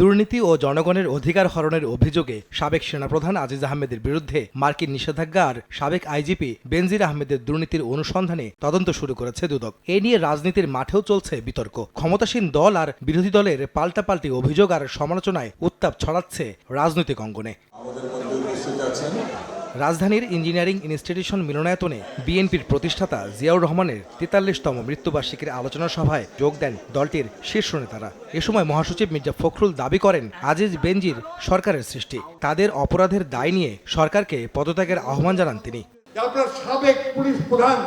দুর্নীতি ও জনগণের অধিকার হরণের অভিযোগে সাবেক সেনাপ্রধান আজিজ আহমেদের বিরুদ্ধে মার্কিন নিষেধাজ্ঞা আর সাবেক আইজিপি বেনজির আহমেদের দুর্নীতির অনুসন্ধানে তদন্ত শুরু করেছে দুদক। এ নিয়ে রাজনীতির মাঠেও চলছে বিতর্ক। ক্ষমতাসীন দল আর বিরোধী দলের পাল্টাপাল্টি অভিযোগ আর সমালোচনায় উত্তাপ ছড়াচ্ছে রাজনৈতিক অঙ্গনে। রাজধানীর ইঞ্জিনিয়ারিং ইনস্টিটিউশন মিলনায়তনে বিএনপির প্রতিষ্ঠাতা জিয়াউর রহমানের তেতাল্লিশতম মৃত্যুবার্ষিকীর আলোচনা সভায় যোগ দেন দলটির শীর্ষ নেতারা। এ সময় মহাসচিব মির্জা ফখরুল দাবি করেন, আজিজ বেনজির সরকারের সৃষ্টি, তাদের অপরাধের দায় নিয়ে সরকারকে পদত্যাগের আহ্বান জানান তিনি। সাবেক পুলিশ প্রধান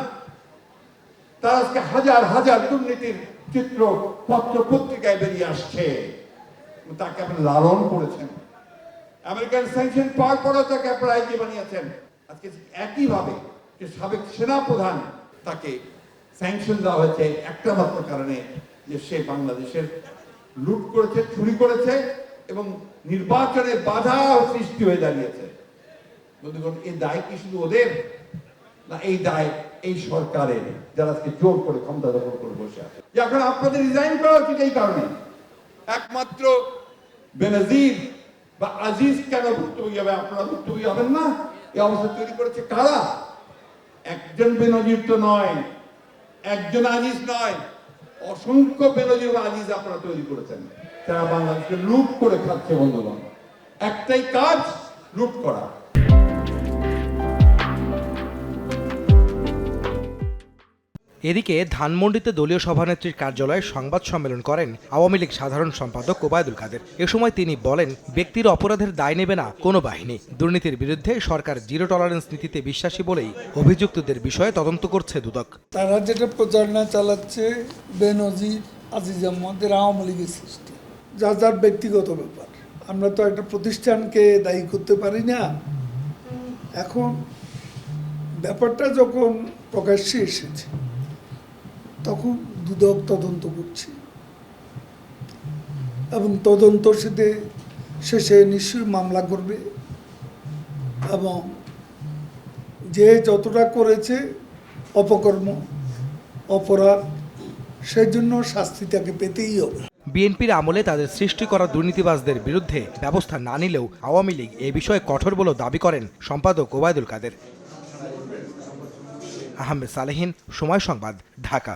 আজকে হাজার হাজার দুর্নীতির চিত্র পত্র পত্রিকায় বেরিয়ে আসছে। তাকে আপনি লালন করেছেন। আমেরিকান স্যাংশন পাওয়ার পরেও তাকে আপনার আইজি বানিয়েছেন। আজকে একইভাবে যে সাবেক সেনা প্রধান তাকে স্যাংশন দেওয়া হয়েছে একটা মাত্র কারণে যে সে বাংলাদেশের লুট করেছে, চুরি করেছে এবং নির্বাচনে বাধা সৃষ্টি হয়ে দাঁড়িয়েছে। বন্ধুগণ, এই দায় কি শুধু ওদের? না, এই দায় এই সরকারের, যারা আজকে জোর করে ক্ষমতা দখল করে বসে আছে। এখন আপনাদের রিজাইন করা উচিত এই কারণে। একমাত্র বেনজির বা আজিজ কেন ভুক্তভোগী হবে? আপনারা ভুক্তভোগী হবেন না। এই অবস্থা তৈরি করেছে কারা? একজন বেনজির তো নয়, একজন আজিজ নয়। অসংখ্য বেনজির আজিজ আপনারা তৈরি করেছেন। তারা বাংলাদেশকে লুট করে খাচ্ছে বন্ধুগণ। একটাই কাজ, লুট করা। এদিকে ধানমন্ডিতে দলীয় সভানেত্রীর কার্যালয়ে সংবাদ সম্মেলন করেন আওয়ামী লীগ সাধারণ সম্পাদক ওবায়দুল কাদের। এ সময় তিনি বলেন, ব্যক্তির অপরাধের দায় নেবে না কোনো বাহিনী। দুর্নীতির বিরুদ্ধে সরকার জিরো টলারেন্স নীতিতে বিশ্বাসী বলেই অভিযুক্তদের বিষয়ে তদন্ত করছে দুদক। তারা যেটা প্রচারণা চালাচ্ছে বেনজির আজিজ আহমদের আওয়ামী লীগের সৃষ্টি। যা যার ব্যক্তিগত ব্যাপার। আমরা তো একটা প্রতিষ্ঠানকে দায়ী করতে পারি না। এখন ব্যাপারটা যখন প্রকাশ্যে এসেছে তখন দুদক তদন্ত করছে। এবং তদন্ত সাথে শেষে নিশ্চয়ই মামলা করবে। এবং যে যতটা করেছে অপকর্ম, অপরাধ সেই জন্য শাস্তি তাকে পেতেই হবে। বিএনপির আমলে তাদের সৃষ্টি করা দুর্নীতিবাজদের বিরুদ্ধে ব্যবস্থা না নিলেও আওয়ামী লীগ এ বিষয়ে কঠোর বলেও দাবি করেন সম্পাদক ওবায়দুল কাদের। আহমেদ সালেহীন, সময় সংবাদ, ঢাকা।